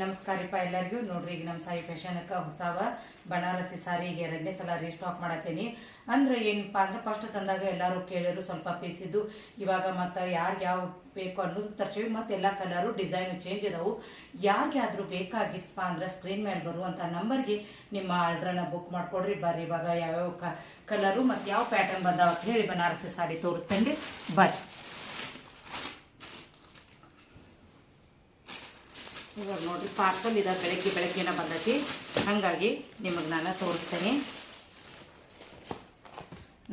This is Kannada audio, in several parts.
ನಮಸ್ಕಾರಪ್ಪ ಎಲ್ಲರಿಗೂ. ನೋಡ್ರಿ, ಈಗ ನಮ್ಮ ಸಾಯಿ ಫ್ಯಾಷನ್ಕ ಹೊಸವ. ಬನಾರಸಿ ಸಾರಿ ಈಗ ಎರಡನೇ ಸಲ ರೀಸ್ಟಾಕ್ ಮಾಡತ್ತೀನಿ. ಅಂದ್ರೆ ಏನಪ್ಪಾ ಅಂದ್ರೆ ಫಸ್ಟ್ ತಂದಾಗ ಎಲ್ಲರೂ ಕೇಳಿದ್ರು ಸ್ವಲ್ಪ ಪೀಸಿದ್ದು ಇವಾಗ ಮತ್ತೆ ಯಾರಿಗೆ ಯಾವ ಬೇಕು ಅನ್ನೋದು ತರ್ಸೀವಿ. ಮತ್ತೆ ಎಲ್ಲ ಕಲರು ಡಿಸೈನ್ ಚೇಂಜ್ ಇದಾವು. ಯಾರಿಗಾದ್ರೂ ಬೇಕಾಗಿತ್ತಪ್ಪ ಅಂದ್ರೆ ಸ್ಕ್ರೀನ್ ಮೇಲೆ ಬರುವಂತ ನಂಬರ್ಗೆ ನಿಮ್ಮ ಆರ್ಡ್ರನ್ನ ಬುಕ್ ಮಾಡ್ಕೊಡ್ರಿ. ಬರ್ರಿ, ಇವಾಗ ಯಾವ್ಯಾವ ಕಲರು ಮತ್ತೆ ಯಾವ ಪ್ಯಾಟರ್ನ್ ಬಂದಾವ ಅಂತ ಹೇಳಿ ಬನಾರಸಿ ಸಾರಿ ತೋರಿಸ್ತೇನೆ ಬರ್ರಿ. ಇವಾಗ ನೋಡಿರಿ ಪಾರ್ಸಲ್ ಇದ ಬೆಳಗ್ಗೆ ಬೆಳಗ್ಗೆನ ಬಂದೈತಿ. ಹಾಗಾಗಿ ನಿಮಗೆ ನಾನು ತೋರಿಸ್ತೇನೆ.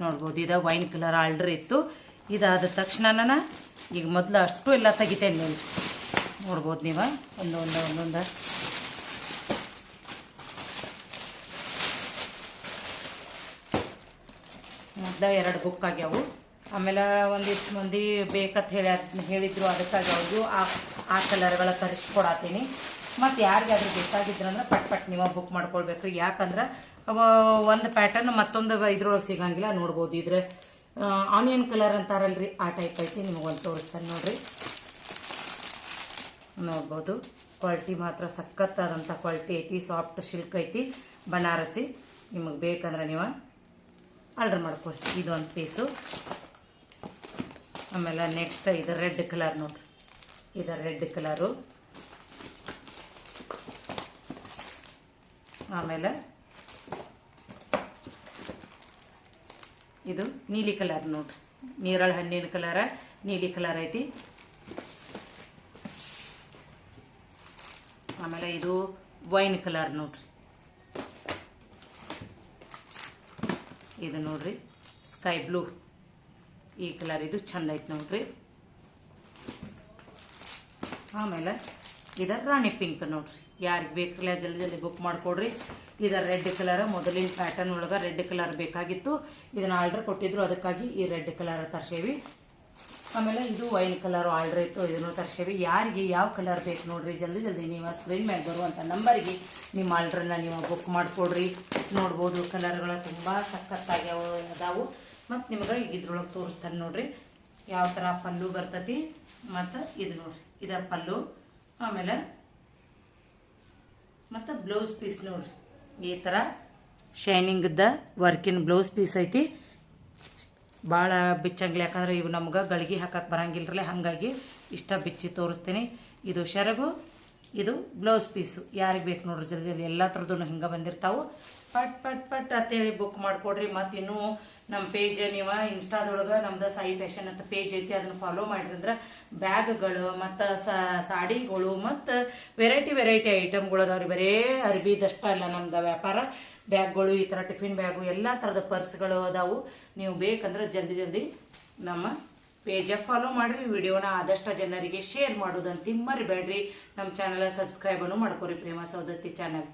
ನೋಡ್ಬೋದು, ಇದು ವೈನ್ ಕಲರ್ ಆಲ್ಡ್ರ್ ಇತ್ತು. ಇದಾದ ತಕ್ಷಣ ನಾನು ಈಗ ಮೊದಲು ಅಷ್ಟು ಎಲ್ಲ ತೆಗಿತೇನೆ ನೀವು ನೋಡ್ಬೋದು ನೀವು, ಒಂದೊಂದು ಒಂದೊಂದು. ಮೊದಲ ಎರಡು ಬುಕ್ ಆಗ್ಯಾವು. ಆಮೇಲೆ ಒಂದಿಷ್ಟು ಮಂದಿ ಬೇಕಂತ ಹೇಳ ಹೇಳಿದ್ರು ಅದಕ್ಕಾಗಿ ಅವ್ರಿಗೂ ಆ ಆ ಕಲರ್ಗಳ ತರಿಸ್ಕೊಡತ್ತೀನಿ ಮತ್ತು ಯಾರಿಗಾದ್ರೂ ಬೇಕಾಗಿದ್ರಂದ್ರೆ ಪಟ್ ಪಟ್ ನೀವು ಬುಕ್ ಮಾಡ್ಕೊಳ್ಬೇಕು. ಯಾಕಂದ್ರೆ ಒಂದು ಪ್ಯಾಟರ್ನ್ ಮತ್ತೊಂದು ಇದ್ರೊಳಗೆ ಸಿಗಂಗಿಲ್ಲ, ನೋಡ್ಬೋದು ಇದ್ರೆ. ಆನಿಯನ್ ಕಲರ್ ಅಂತಾರಲ್ರಿ, ಆ ಟೈಪ್ ಐತಿ, ನಿಮಗೆ ಒಂದು ತೋರಿಸ್ತಾನೆ ನೋಡ್ರಿ. ನೋಡ್ಬೋದು. ಕ್ವಾಲಿಟಿ ಮಾತ್ರ ಸಖತ್ತಾದಂಥ ಕ್ವಾಲಿಟಿ ಐತಿ ಸಾಫ್ಟ್ ಸಿಲ್ಕ್ ಐತಿ, ಬನಾರಸಿ. ನಿಮಗೆ ಬೇಕಂದ್ರೆ ನೀವು ಆರ್ಡ್ರ್ ಮಾಡ್ಕೊಳ್ಳಿ ಇದೊಂದು ಪೀಸು ಆಮೇಲೆ ನೆಕ್ಸ್ಟ್ ಇದು ರೆಡ್ ಕಲರ್ ನೋಡ್ರಿ. ಇದು ರೆಡ್ ಕಲರು ಆಮೇಲೆ ಇದು ನೀಲಿ ಕಲರ್ ನೋಡ್ರಿ. ನೀರಳ ಹಣ್ಣಿನ ಕಲರ ನೀಲಿ ಕಲರ್ ಐತಿ. ಆಮೇಲೆ ಇದು ವೈನ್ ಕಲರ್ ನೋಡ್ರಿ. ಇದು ನೋಡ್ರಿ ಸ್ಕೈ ಬ್ಲೂ ಈ ಕಲರ್ ಇದು ಚಂದ ಐತೆ ನೋಡ್ರಿ. ಆಮೇಲೆ ಇದರ ರಾಣಿ ಪಿಂಕ್ ನೋಡ್ರಿ. ಯಾರಿಗೆ ಬೇಕಿಲ್ಲ ಜಲ್ದಿ ಜಲ್ದಿ ಬುಕ್ ಮಾಡಿಕೊಡ್ರಿ. ಇದರ ರೆಡ್ ಕಲರ್ ಮೊದಲಿನ ಪ್ಯಾಟರ್ನ್ ಒಳಗೆ ರೆಡ್ ಕಲರ್ ಬೇಕಾಗಿತ್ತು. ಇದನ್ನ ಆರ್ಡರ್ ಕೊಟ್ಟಿದ್ರು, ಅದಕ್ಕಾಗಿ ಈ ರೆಡ್ ಕಲರ್ ತರ್ಸೇವಿ. ಆಮೇಲೆ ಇದು ವೈನ್ ಕಲರ್ ಆರ್ಡರ್ ಇತ್ತು, ಇದನ್ನು ತರ್ಸೇವಿ. ಯಾರಿಗೆ ಯಾವ ಕಲರ್ ಬೇಕು ನೋಡ್ರಿ, ಜಲ್ದಿ ಜಲ್ದಿ ನೀವು ಸ್ಕ್ರೀನ್ ಮೇಲೆ ಬರುವಂಥ ನಂಬರಿಗೆ ನಿಮ್ಮ ಆರ್ಡ್ರನ್ನ ನೀವು ಬುಕ್ ಮಾಡಿಕೊಡ್ರಿ. ನೋಡ್ಬೋದು ಕಲರ್ಗಳು ತುಂಬ ಸಖತ್ತಾಗ್ಯಾವ, ಅದಾವು. ಮತ್ತು ನಿಮಗೆ ಇದ್ರೊಳಗೆ ತೋರಿಸ್ತಾನೆ ನೋಡ್ರಿ. ಯಾವ ಥರ ಪಲ್ಲು ಬರ್ತತಿ ಮತ್ತು ಇದು ನೋಡ್ರಿ. ಇದರ ಪಲ್ಲು, ಆಮೇಲೆ ಮತ್ತು ಬ್ಲೌಸ್ ಪೀಸ್ ನೋಡ್ರಿ. ಈ ಥರ ಶೈನಿಂಗ್ದ ವರ್ಕಿನ ಬ್ಲೌಸ್ ಪೀಸ್ ಐತಿ. ಭಾಳ ಬಿಚ್ಚಂಗಿಲ್ಲ ಯಾಕಂದ್ರೆ ಇವು ನಮ್ಗೆ ಗಳಿಗೆ ಹಾಕಕ್ಕೆ ಬರಂಗಿಲ್ರಲ್ಲ ಹಾಗಾಗಿ ಇಷ್ಟ ಬಿಚ್ಚಿ ತೋರಿಸ್ತೀನಿ. ಇದು ಶರಗು ಇದು ಬ್ಲೌಸ್ ಪೀಸು ಯಾರಿಗೆ ಬೇಕು ನೋಡ್ರಿ ಜಲ್ದಿ ಜಲ್ದಿ ಎಲ್ಲ ಥರದ್ದು ಹಿಂಗೆ ಬಂದಿರ್ತಾವು. ಪಟ್ ಪಟ್ ಪಟ್ ಅಂತೇಳಿ ಬುಕ್ ಮಾಡಿಕೊಡ್ರಿ. ಮತ್ತು ಇನ್ನೂ ನಮ್ಮ ಪೇಜ್ ನೀವು ಇನ್ಸ್ಟಾದೊಳಗೆ ನಮ್ದು ಸಾಯಿ ಫ್ಯಾಷನ್ ಅಂತ ಪೇಜ್ ಐತಿ, ಅದನ್ನು ಫಾಲೋ ಮಾಡಿರಿ ಅಂದ್ರೆ ಬ್ಯಾಗ್ಗಳು ಮತ್ತು ಸಾಡಿಗಳು ಮತ್ತು ವೆರೈಟಿ ವೆರೈಟಿ ಐಟಮ್ಗಳು ಅದಾವ್ರಿ ಬರೇ ಅರ್ಬಿದಷ್ಟ ಅಲ್ಲ ನಮ್ದು ವ್ಯಾಪಾರ. ಬ್ಯಾಗ್ಗಳು, ಈ ಥರ ಟಿಫಿನ್ ಬ್ಯಾಗು ಎಲ್ಲ ಥರದ ಪರ್ಸ್ಗಳು ಅದಾವು. ನೀವು ಬೇಕಂದ್ರೆ ಜಲ್ದಿ ಜಲ್ದಿ ನಮ್ಮ ಪೇಜ ಫಾಲೋ ಮಾಡ್ರಿ, ವಿಡಿಯೋನ ಆದಷ್ಟು ಜನರಿಗೆ ಶೇರ್ ಮಾಡೋದಂತ ಮರಿಬೇಡ್ರಿ ನಮ್ಮ ಚಾನಲ್ ಸಬ್ಸ್ಕ್ರೈಬನ್ನು ಮಾಡ್ಕೊರಿ ಪ್ರೇಮ ಸೌದತ್ತಿ ಚಾನಲ್